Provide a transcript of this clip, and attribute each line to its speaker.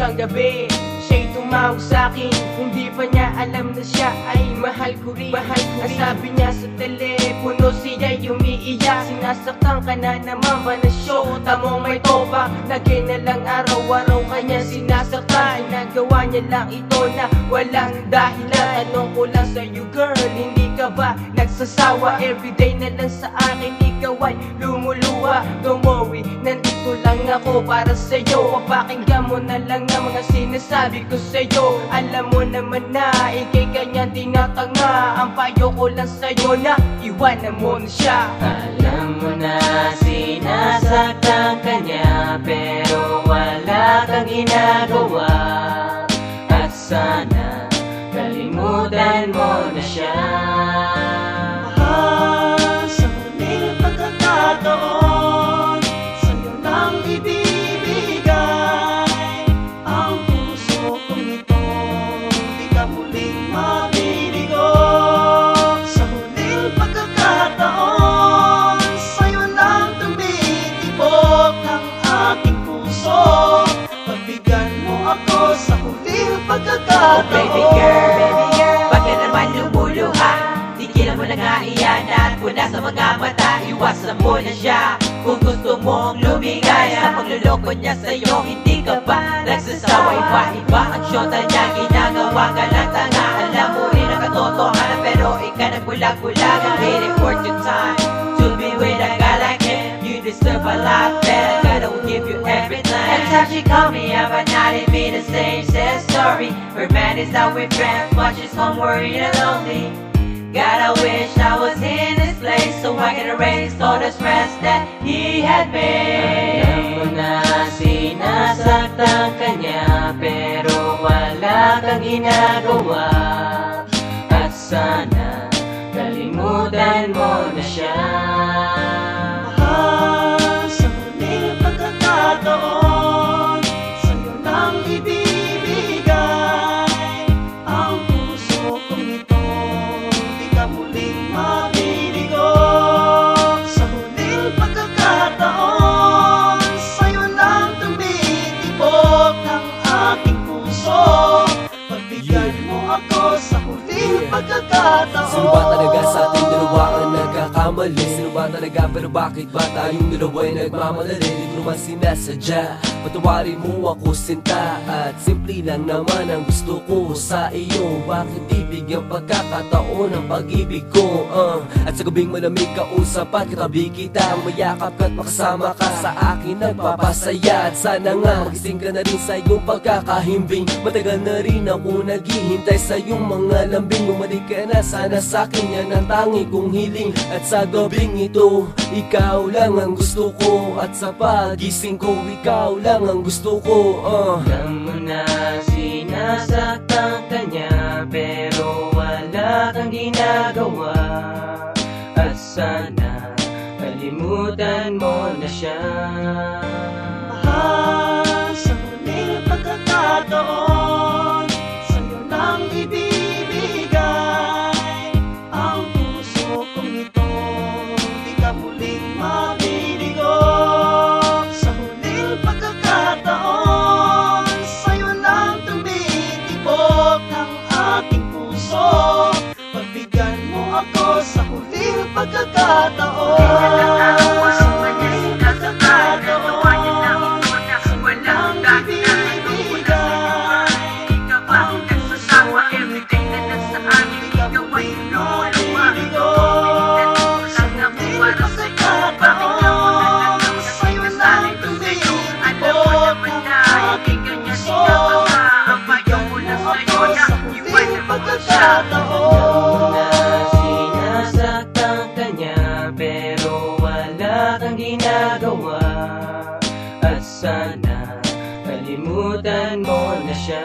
Speaker 1: Isang gabi, siya'y tumawag sa'kin. Hindi pa niya alam na siya ay mahal ko rin. Mahal ko rin. sabi niya sa telepono siya'y umiiyak. Sinasaktan ka na naman ba na show Tamong may toba Lagi na lang araw-araw kanya sinasaktan. Nagawa niya lang ito na walang dahilan. Tanong ko lang sa'yo girl, hindi ka ba nagsasawa? Everyday na lang sa akin ikaw ay lumuluwa. Don't worry, nandito ako para sa'yo. Papakinggan mo na lang ang mga sinasabi ko sa'yo. Alam mo naman na ikay kanya tinatanga. Ang payo ko lang sa'yo na iwanan mo na siya.
Speaker 2: Alam mo na sinasaktan ka niya Pero wala kang ginagawa. At sana kalimutan mo na siya
Speaker 3: pagkakataon.
Speaker 2: Oh baby girl, baby girl Bakit naman lumuluha? Tigilan mo na nga iyan at mula sa mga mata Iwasan mo na siya. Kung gusto mong lumigay Sa pagluloko niya sa'yo Hindi ka ba nagsasawa. Iba-iba ang syota niya Ginagawa ka lang tanga Alam mo rin ang katotohanan Pero ikaw nagbulag-bulag Ang waiting for your time To be with a guy like him. You deserve a lot better. God will give you everything. Every time she call me up night It be the same sad story Her man is out with friends But she's home worried and lonely God, I wish I was in this place So I can erase all the stress that he had made Alam mo na sinasaktan ka Pero wala kang ginagawa. At sana
Speaker 4: nagkakamali? Sino ba talaga? Pero bakit ba tayong dalawa ay nagmamalali? Di ko naman sinasadya. Patawarin mo ako sinta. At simple lang naman ang gusto ko sa iyo. Bakit di bigyan pagkakataon ang pag-ibig ko? Uh. At sa gabing malamig kausapan katabi kita Mayakap ka't makasama ka sa akin Nagpapasaya. At sana nga Magising ka na rin sa iyong pagkakahimbing. Matagal na rin ako naghihintay sa iyong mga lambing. Bumalik ka na sana sa akin yan ang tangi kong hiling. At sa gabing ito, ikaw lang ang gusto ko. At sa pagising ko, ikaw lang ang gusto ko uh.
Speaker 2: Alam mo na sinasaktan ka niya Pero wala kang ginagawa. At sana kalimutan mo na siya.
Speaker 3: Mahal sa huling pagkakataon pagkakataon
Speaker 2: na sinasaktan ka niya Pero wala kang ginagawa. At sana kalimutan mo na siya